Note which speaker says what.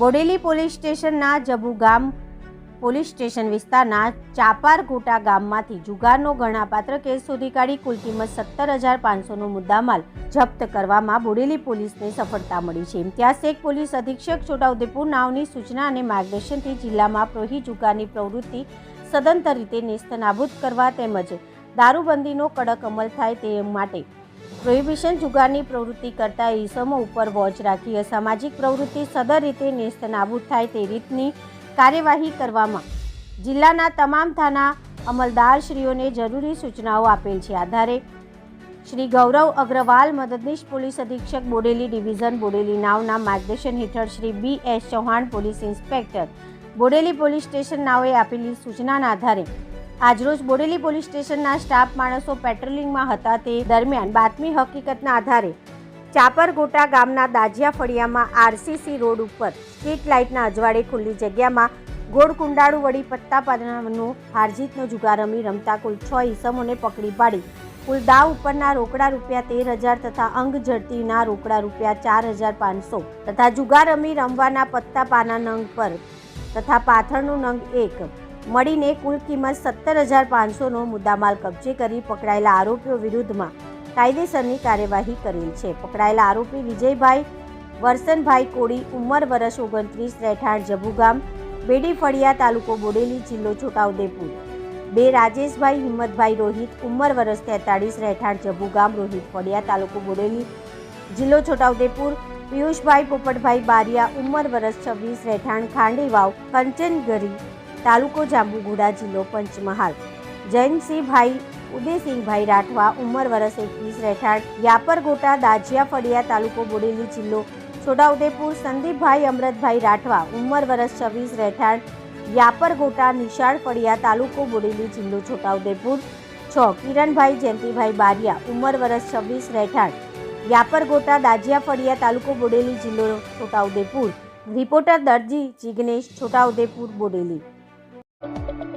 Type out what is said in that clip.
Speaker 1: Bodeli police સ્ટેશનના જબુ ગામ police station વિસ્તારના ચાપારગોટા ગામમાંથી જુગારનો ગણાપાત્ર કેસ શોધી કાઢી કુલ કિંમત સત્તર હજાર પાંચસોનો મુદ્દામાલ જપ્ત કરવામાં બોડેલી પોલીસને સફળતા મળી છે. ઇમ્તિયાઝ શેખ પોલીસ અધિક્ષક છોટાઉદેપુર નાવની સૂચના અને માર્ગદર્શનથી જિલ્લામાં પ્રોહી જુગારની પ્રવૃત્તિ સદંતર રીતે નેસ્તનાબૂદ કરવા તેમજ દારૂબંધીનો કડક અમલ થાય તે માટે પ્રોહિબિશન જુગારની પ્રવૃત્તિ કરતા ઈસમો ઉપર વોચ રાખી સામાજિક પ્રવૃત્તિ સદર રીતે નેસ્ત નાબૂદ થાય તે રીતની કાર્યવાહી કરવામાં જિલ્લાના તમામ થાના અમલદારશ્રીઓને જરૂરી સૂચનાઓ આપેલ છે. આધારે શ્રી ગૌરવ અગ્રવાલ, મદદનીશ પોલીસ અધિક્ષક બોડેલી ડિવિઝન બોડેલી નાવના માર્ગદર્શન હેઠળ Shri B S Chauhan, police inspector Bodeli police station નાઓએ આપેલી સૂચનાના આધારે આજરોજ બોડેલી પોલીસ સ્ટેશનના સ્ટાફ માણસો પેટ્રોલિંગમાં હતા તે દરમિયાન બાતમી હકીકતના આધારે ચાપરગોટા ગામના દાજિયા ફળિયામાં આરસીસી રોડ ઉપર સ્ટ્રીટ લાઇટના અજવાળે ખુલ્લી જગ્યામાં ગોળ કુંડાળુ વળી પત્તા પાદરાનો હારજીતનો જુગાર રમી રમતા કુલ છ ઈસમોને પકડી પાડી. કુલ દાવ ઉપરના રોકડા રૂપિયા તેર હજાર તથા અંગ ઝડતીના રોકડા રૂપિયા ચાર હજાર પાંચસો તથા જુગાર રમી રમવાના પત્તા પાના નંગ પર તથા પાથરનું નંગ એક મળીને કુલ કિંમત સત્તર હજાર પાંચસોનો મુદ્દામાલ કબજે કરી પકડાયેલા આરોપીઓ વિરુદ્ધમાં કાયદેસરની કાર્યવાહી કરેલ છે. પકડાયેલા આરોપી વિજયભાઈ વરસનભાઈ કોળી, ઉંમર વર્ષ ઓગણત્રીસ, રહેઠાણ જબુગામ બેડી ફળિયા તાલુકો બોડેલી, જિલ્લો છોટાઉદેપુર. બે રાજેશભાઈ, હિંમતભાઈ રોહિત, ઉંમર વર્ષ તેતાળીસ, રહેઠાણ જબુગામ, રોહિત ફળિયા તાલુકો બોડેલી, જિલ્લો છોટાઉદેપુર. પિયુષભાઈ પોપટભાઈ બારિયા, ઉંમર વર્ષ છવ્વીસ, રહેઠાણ ખાંડીવાવ, કંચનગરી તાલુકો જાંબુઘોડા જિલ્લો પંચમહાલ. જૈનસિંહભાઈ ઉદયસિંહભાઈ રાઠવા ઉંમર વરસ એકવીસ રહેઠાણ, યાપરગોટા, દાજિયા, ફળિયા તાલુકો બોડેલી જિલ્લો છોટાઉદેપુર, સંદીપભાઈ, અમરતભાઈ રાઠવા ઉંમર વરસ છવ્વીસ રહેઠાણ, યાપરગોટા, નિશાળ, ફળિયા તાલુકો બોડેલી જિલ્લો છોટાઉદેપુર છ. કિરણભાઈ, જયંતિભાઈ બારિયા ઉંમર વરસ છવ્વીસ રહેઠાણ, યાપરગોટા, દાજિયા, ફળિયા તાલુકો બોડેલી જિલ્લો છોટાઉદેપુર. રિપોર્ટર દરજી જિગ્નેશ, છોટાઉદેપુર બોડેલી. you